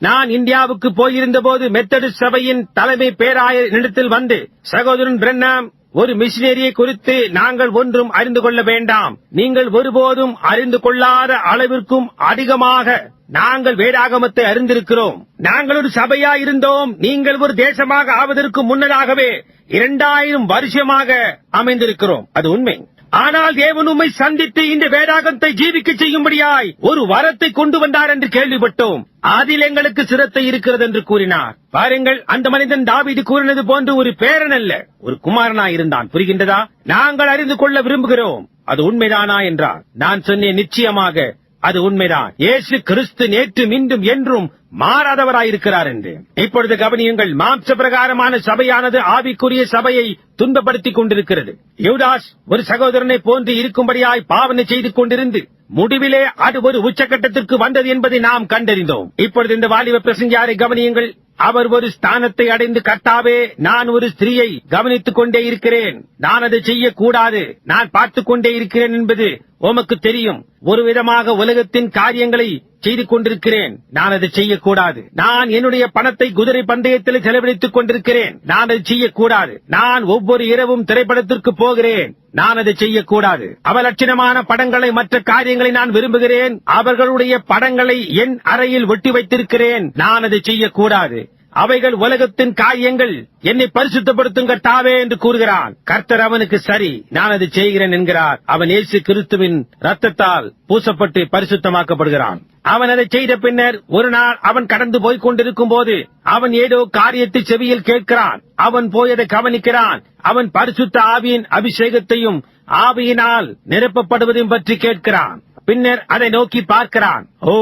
நான் இந்தியாவுக்கு போயிருந்த போது மெத்தடிஸ்ட் சபையின் தலைமை பேராயர் இடத்தில் வந்து சகோதரன் பிரண்ணாம் ஒரு மிஷினரியை குறித்து நாங்கள் ஒன்றும் அறிந்து கொள்ள வேண்டாம். நீங்கள் ஒருபோதும் அறிந்து கொள்ளாத அளவிற்கும் அதிகமாக நாங்கள் வேதாகமத்தை அறிந்திருக்கிறோம். நாங்கள் ஒரு சபையா இருந்தோம் நீங்கள் ஒரு தேசமாக ஆவதற்கு முன்னதாகவே இரண்டாயிரம் வருஷமாக அமைந்திருக்கிறோம். அது உண்மை. ஆனால் தேவன் உம்மை சந்தித்து இந்த வேதாகத்தை ஜீவிக்க செய்யும்படியாய் ஒரு வரத்தை கொண்டு வந்தார் என்று கேள்விப்பட்டோம். அதில் எங்களுக்கு சிரத்தை இருக்கிறது என்று கூறினார். பாருங்கள் அந்த மனிதன் தாவிது கூறினது போன்று ஒரு பேரன் அல்ல ஒரு குமாரனாய் இருந்தான். புரிகின்றதா? நாங்கள் அறிந்து கொள்ள விரும்புகிறோம். அது உண்மைதானா என்றார். நான் சொன்னேன் நிச்சயமாக. அது உண்மைதான். இயேசு கிறிஸ்து நேற்று மீண்டும் என்றும் மாறாதவராயிருக்கிறார் என்று. இப்பொழுது கவனியுங்கள் மாம்ச பிரகாரமான சபையானது ஆவிக்குரிய சபையை துன்பப்படுத்திக் கொண்டிருக்கிறது. யூதாஸ் ஒரு சகோதரனை போன்று இருக்கும்படியாய் பாவனை செய்து கொண்டிருந்து முடிவிலே அது ஒரு உச்சக்கட்டத்திற்கு வந்தது என்பதை நாம் கண்டறிந்தோம். இப்பொழுது இந்த வாலிப பிரசங்கியாரை கவனியுங்கள் அவர் ஒரு ஸ்தானத்தை அடைந்து கட்டாவே நான் ஒரு ஸ்திரீயை கவனித்துக் கொண்டே இருக்கிறேன். நான் அதை செய்யக்கூடாது. நான் பார்த்துக் கொண்டே இருக்கிறேன் என்பது உமக்கு தெரியும் ஒரு விதமாக உலகத்தின் காரியங்களை செய்து கொண்டிருக்கிறேன். நான் அதை செய்யக்கூடாது. நான் என்னுடைய பணத்தை குதிரை பந்தயத்தில் செலவழித்துக் கொண்டிருக்கிறேன். நான் அதை செய்யக்கூடாது. நான் ஒவ்வொரு இரவும் திரைப்படத்திற்கு போகிறேன். நான் அதை செய்யக்கூடாது. அவலட்சணமான படங்களை மற்ற காரியங்களை நான் விரும்புகிறேன். அவர்களுடைய படங்களை என் அறையில் ஒட்டி வைத்திருக்கிறேன். நான் அதை செய்யக்கூடாது. அவைகள் உலகத்தின் காரியங்கள். என்னை பரிசுத்தப்படுத்துங்க தாவே என்று கூறுகிறான். கர்த்தர் அவனுக்கு சரி நான் அதை செய்கிறேன் என்கிறார். அவன் இயேசு கிறிஸ்துவின் ரத்தத்தால் பூசப்பட்டு பரிசுத்தமாக்கப்படுகிறான். அவன் அதை செய்த பின்னர் ஒரு நாள் அவன் கடந்து போய்க் கொண்டிருக்கும் போது அவன் ஏதோ காரியத்தை செவியில் கேட்கிறான். அவன் போய் அதை கவனிக்கிறான். அவன் பரிசுத்த ஆவியின் அபிஷேகத்தையும் ஆவியினால் நிரப்பப்படுவதையும் பற்றி கேட்கிறான். பின்னர் அதை நோக்கி பார்க்கிறான். ஓ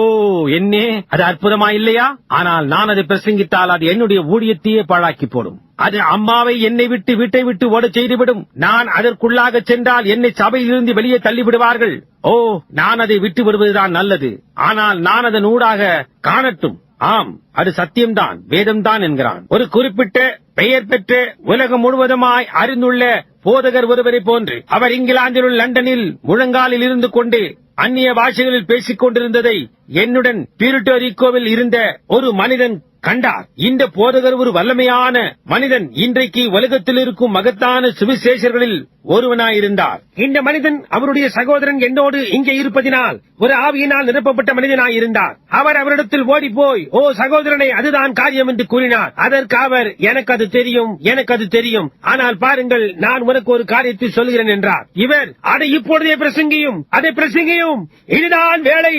என்னே அது அற்புதமா இல்லையா ஆனால் நான் அதை பிரசங்கித்தால் அது என்னுடைய ஊழியத்தையே பாழாக்கி போடும். அது அம்மாவை என்னை விட்டு வீட்டை விட்டு ஓட செய்துவிடும். நான் அதற்குள்ளாக சென்றால் என்னை சபையிலிருந்து வெளியே தள்ளிவிடுவார்கள். ஓ நான் அதை விட்டு விடுவதுதான் நல்லது. ஆனால் நான் அதன் ஊடாக காணட்டும். ஆம் அது சத்தியம்தான் வேதம்தான் என்கிறான். ஒரு குறிப்பிட்ட பெயர் பெற்று உலகம் முழுவதுமாய் அறிந்துள்ள போதகர் ஒருவரை போன்று அவர் இங்கிலாந்திலுள்ள லண்டனில் முழங்காலில் இருந்து கொண்டு அந்நிய பாஷைகளில் பேசிக் கொண்டிருந்ததை என்னுடன் பியூரிட்டோரிக்கோவில் இருந்த ஒரு மனிதன் கண்டார். இந்த போதகர் ஒரு வல்லமையான மனிதன். இன்றைக்கு உலகத்தில் இருக்கும் மகத்தான சுவிசேஷர்களில் ஒருவனாயிருந்தார். இந்த மனிதன் அவருடைய சகோதரன் என்னோடு இங்கே இருப்பதினால் ஒரு ஆவியினால் நிரப்பப்பட்ட மனிதனாய் இருந்தார் அவர் அவரிடத்தில் ஓடி போய் ஓ சகோதரனை அதுதான் காரியம் என்று கூறினார். அதற்கு அவர் எனக்கு அது தெரியும் எனக்கு அது தெரியும். ஆனால் பாருங்கள் நான் உனக்கு ஒரு காரியத்தை சொல்கிறேன் என்றார். இவர் அதை இப்பொழுதே பிரசங்கியும் அதை பிரசங்கியும். இதுதான் வேலை.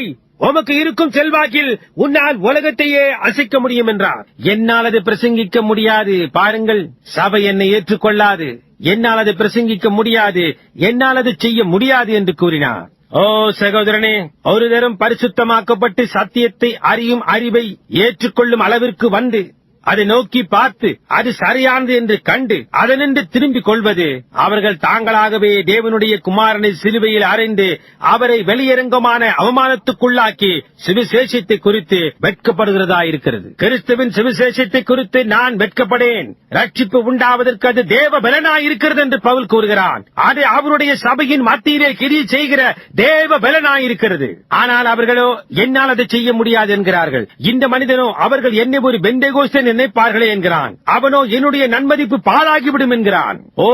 உமக்கு இருக்கும் செல்வாக்கில் உன்னால் உலகத்தையே அசைக்க முடியும் என்றார். என்னால் அது பிரசங்கிக்க முடியாது. பாருங்கள் சபை என்னை ஏற்றுக்கொள்ளாது. என்னால் அது பிரசங்கிக்க முடியாது. என்னால் அது செய்ய முடியாது என்று கூறினார். ஓ சகோதரனே ஒரு தரம் பரிசுத்தமாக்கப்பட்டு சத்தியத்தை அறியும் அறிவை ஏற்றுக்கொள்ளும் அளவிற்கு வந்து அதை நோக்கி பார்த்து அது சரியானது என்று கண்டு அதனின்று திரும்பிக் கொள்வது. அவர்கள் தாங்களாகவே தேவனுடைய குமாரனை சிலுவையில் அறிந்து அவரை வெளியரங்கமான அவமானத்துக்குள்ளாக்கி சுவிசேஷத்தை குறித்து வெட்கப்படுகிறதா இருக்கிறது கிறிஸ்துவின் சுவிசேஷத்தை குறித்து நான் வெட்கப்படேன். ரட்சிப்பு உண்டாவதற்கு அது தேவ பலனாய் இருக்கிறது என்று பவுல் கூறுகிறான். அது அவருடைய சபையின் மத்தியிலே கிரி செய்கிற தேவ பலனாய் இருக்கிறது ஆனால் அவர்களோ என்னால் அதை செய்ய முடியாது என்கிறார்கள். இந்த மனிதனோ அவர்கள் என்னை ஒரு பெந்தேகோஸ்தன் நினைப்பார்களே என்கிறான். அவனோ என்னுடைய நன்மதிப்பு பாழாகிவிடும் என்கிறான். ஓ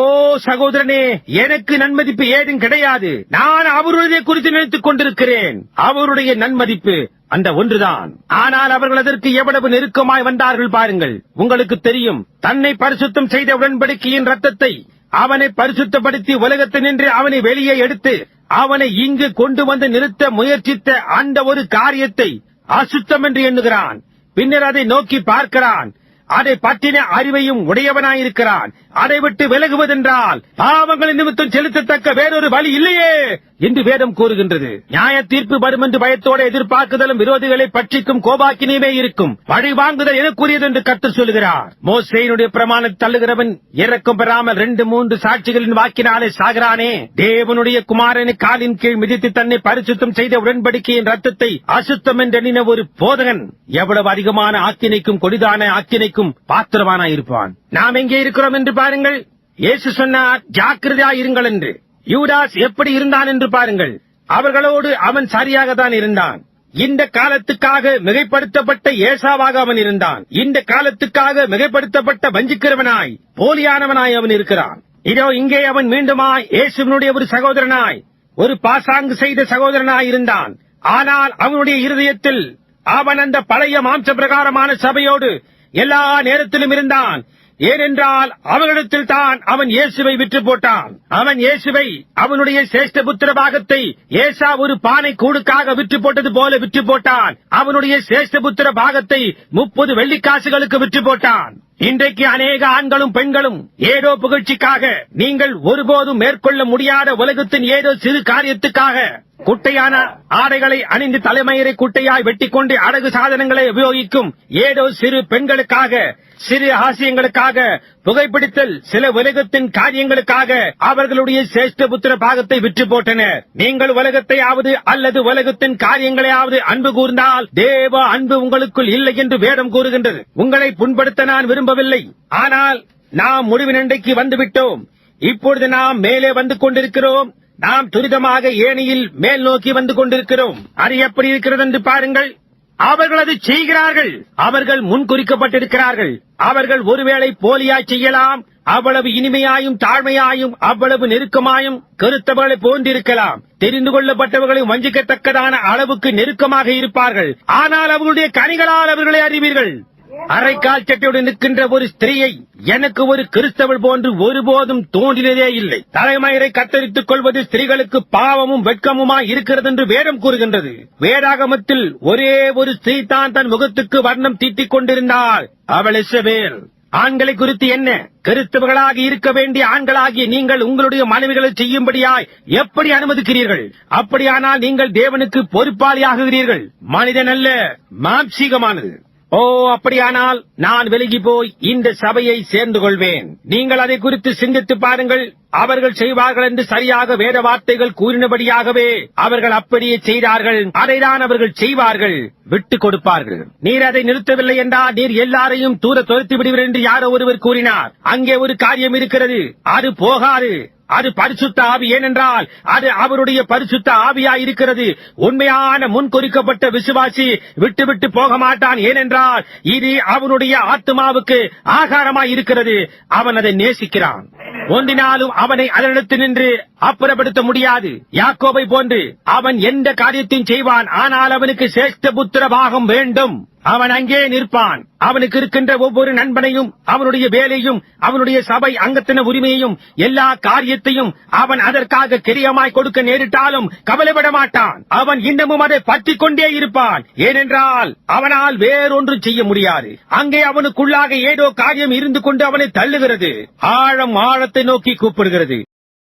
சகோதரனே எனக்கு நன்மதிப்பு ஏதும் கிடையாது. நான் அவருடைய குறித்து நினைத்துக் கொண்டிருக்கிறேன். அவருடைய நன்மதிப்பு அந்த ஒன்றுதான். ஆனால் அவர்கள் அதற்கு எவ்வளவு நெருக்கமாய் வந்தார்கள் பாருங்கள். உங்களுக்கு தெரியும் தன்னை பரிசுத்தம் செய்த உடன்படிக்கையின் ரத்தத்தை அவனை பரிசுத்தப்படுத்தி உலகத்தினின்று அவனை வெளியே எடுத்து அவனை இங்கு கொண்டு வந்து நிறுத்த முயற்சித்த அந்த ஒரு காரியத்தை அசுத்தம் என்று எண்ணுகிறான். பின்னர் அதை நோக்கி பார்க்கிறான். அதை பற்றின அறிவையும் உடையவனாயிருக்கிறான். அதை விட்டு விலகுவதென்றால் பாவங்களின் நிமித்தம் செலுத்தத்தக்க வேறொரு வழி இல்லையே என்று வேதம் கூறுகின்றது. நியாய தீர்ப்பு வரும் என்று பயத்தோட எதிர்பார்க்குதலும் விரோதிகளை பற்றிக்கும் கோபாக்கினியுமே இருக்கும். பழி வாங்குதல் எனக்குரியது என்று கத்து சொல்கிறார் மோசையினுடைய பிரமாணம் தள்ளுகிறவன் இறக்கம் பெறாமல் ரெண்டு மூன்று சாட்சிகளின் வாக்கினாலே சாகிறானே. தேவனுடைய குமாரனை காலின் கீழ் மிதித்து தன்னை பரிசுத்தம் செய்த உடன்படிக்கையின் ரத்தத்தை அசுத்தம் என்றெண்ணின ஒரு போதகன். எவ்வளவு அதிகமான ஆக்கினைக்கும் கொடிதான ஆக்கினைக்கும் பாத்திரவானா இருப்பான் நாம் எங்கே இருக்கிறோம் என்று பாருங்கள். இயேசு சொன்னார் ஜாக்கிரதையா இருங்கள் என்று. யூதாஸ் எப்படி இருந்தான் என்று பாருங்கள். அவர்களோடு அவன் சரியாகத்தான் இருந்தான். இந்த காலத்துக்காக மிகைப்படுத்தப்பட்ட ஏசாவாக அவன் இருந்தான். இந்த காலத்துக்காக மிகைப்படுத்தப்பட்ட வஞ்சிக்கிறவனாய் போலியானவனாய் அவன் இருக்கிறான். இதோ இங்கே அவன் மீண்டுமாய் இயேசுவனுடைய ஒரு சகோதரனாய் ஒரு பாசாங்கு செய்த சகோதரனாய் இருந்தான். ஆனால் அவனுடைய இருதயத்தில் அவன் அந்த பழைய மாம்ச பிரகாரமான சபையோடு எல்லா நேரத்திலும் இருந்தான். ஏனென்றால் அவர்களிடத்தில் தான் அவன் இயேசுவை விற்று போட்டான். அவன் இயேசுவை அவனுடைய சேஷ்ட புத்திர பாகத்தை ஏசா ஒரு பானை கூடுக்காக விற்று போட்டது போல விற்று போட்டான். அவனுடைய சேஷ்ட புத்திர பாகத்தை முப்பது வெள்ளிக்காசுகளுக்கு விற்று போட்டான். இன்றைக்கு அநேக ஆண்களும் பெண்களும் ஏதோ புகழ்ச்சிக்காக நீங்கள் ஒருபோதும் மேற்கொள்ள முடியாத உலகத்தின் ஏதோ சிறு காரியத்துக்காக குட்டையான ஆடைகளை அணிந்து தலைமயிரை குட்டையாய் வெட்டிக்கொண்டு அடகு சாதனங்களை உபயோகிக்கும் ஏதோ சிறு பெண்களுக்காக சிறு ஆசியங்களுக்காக புகைப்பிடித்தல் சில உலகத்தின் காரியங்களுக்காக அவர்களுடைய சேஷ்ட புத்திர பாகத்தை விற்று போட்டனர். நீங்கள் உலகத்தையாவது அல்லது உலகத்தின் காரியங்களையாவது அன்பு கூர்ந்தால் தேவ அன்பு உங்களுக்குள் இல்லை என்று வேடம் கூறுகின்றது. உங்களை புண்படுத்த நான் விரும்பவில்லை. ஆனால் நாம் முடிவினண்டைக்கு வந்துவிட்டோம். இப்பொழுது நாம் மேலே வந்து கொண்டிருக்கிறோம். நாம் துரிதமாக ஏனியில் மேல் நோக்கி வந்து கொண்டிருக்கிறோம். அது எப்படி இருக்கிறது என்று பாருங்கள். அவர்கள் அது செய்கிறார்கள். அவர்கள் முன்குறிக்கப்பட்டிருக்கிறார்கள். அவர்கள் ஒருவேளை போலியாய் செய்யலாம். அவ்வளவு இனிமையாயும் தாழ்மையாயும் அவ்வளவு நெருக்கமாயும் கருத்தவர்களை போன்றிருக்கலாம். தெரிந்து கொள்ளப்பட்டவர்களை வஞ்சிக்கத்தக்கதான அளவுக்கு நெருக்கமாக இருப்பார்கள். ஆனால் அவர்களுடைய கனிகளால் அவர்களை அறிவீர்கள். அரைக்கால் சட்டையுடன் நிற்கின்ற ஒரு ஸ்திரீயை எனக்கு ஒரு கிறிஸ்தவள் போன்று ஒருபோதும் தோன்றினதே இல்லை. தலைமயிரை கத்தரித்துக் கொள்வது ஸ்திரீகளுக்கு பாவமும் வெட்கமுமாய் இருக்கிறது என்று வேடம் கூறுகின்றது. வேதாகமத்தில் ஒரே ஒரு ஸ்திரீ தான் தன் முகத்துக்கு வர்ணம் தீட்டிக் கொண்டிருந்தாள். அவள் இசவேல் ஆண்களை குறித்து என்ன? கிறிஸ்தவர்களாக இருக்க வேண்டிய ஆண்களாகிய நீங்கள் உங்களுடைய மனைவிகளை செய்யும்படியாய் எப்படி அனுமதிக்கிறீர்கள்? அப்படியானால் நீங்கள் தேவனுக்கு பொறுப்பாளியாகுகிறீர்கள். மனிதன் அல்ல மாம்சீகமானது. ஓ அப்படியானால் நான் விலகி போய் இந்த சபையை சேர்ந்து கொள்வேன். நீங்கள் அதை குறித்து சிந்தித்து பாருங்கள். அவர்கள் செய்வார்கள் என்று சரியாக வேத வார்த்தைகள் கூறினபடியாகவே அவர்கள் அப்படியே செய்தார்கள். அதைதான் அவர்கள் செய்வார்கள். விட்டு கொடுப்பார்கள். நீர் அதை நிறுத்தவில்லை என்றால் நீர் எல்லாரையும் தூர துரத்தி விடுவீர் என்று யாரோ ஒருவர் கூறினார். அங்கே ஒரு காரியம் இருக்கிறது. அது போகாது. அது பரிசுத்த ஆவி. ஏனென்றால் அது அவருடைய பரிசுத்த ஆவியாய் இருக்கிறது. உண்மையான முன்குறிக்கப்பட்ட விசுவாசி விட்டு விட்டு போக மாட்டான். ஏனென்றால் இது அவனுடைய ஆத்மாவுக்கு ஆகாரமாய் இருக்கிறது. அவன் அதை நேசிக்கிறான். ஒன்றினாலும் அவனை அதனிடத்து நின்று அப்புறப்படுத்த முடியாது. யாக்கோபை போன்று அவன் எந்த காரியத்தையும் செய்வான். ஆனால் அவனுக்கு சேஷ்ட புத்திர பாகம் வேண்டும். அவன் அங்கே நிற்பான். அவனுக்கு இருக்கின்ற ஒவ்வொரு நண்பனையும் அவனுடைய வேலையும் அவனுடைய சபை அங்கத்தின உரிமையையும் எல்லா காரியத்தையும் அவன் அதற்காக கிரியமாய் கொடுக்க நேரிட்டாலும் கவலைப்பட மாட்டான். அவன் இன்னமும் அதை பற்றி கொண்டே இருப்பான். ஏனென்றால் அவனால் வேறொன்றும் செய்ய முடியாது. அங்கே அவனுக்குள்ளாக ஏதோ காரியம் இருந்து கொண்டு அவனை தள்ளுகிறது. ஆழம் ஆழத்தை நோக்கி கூப்பிடுகிறது.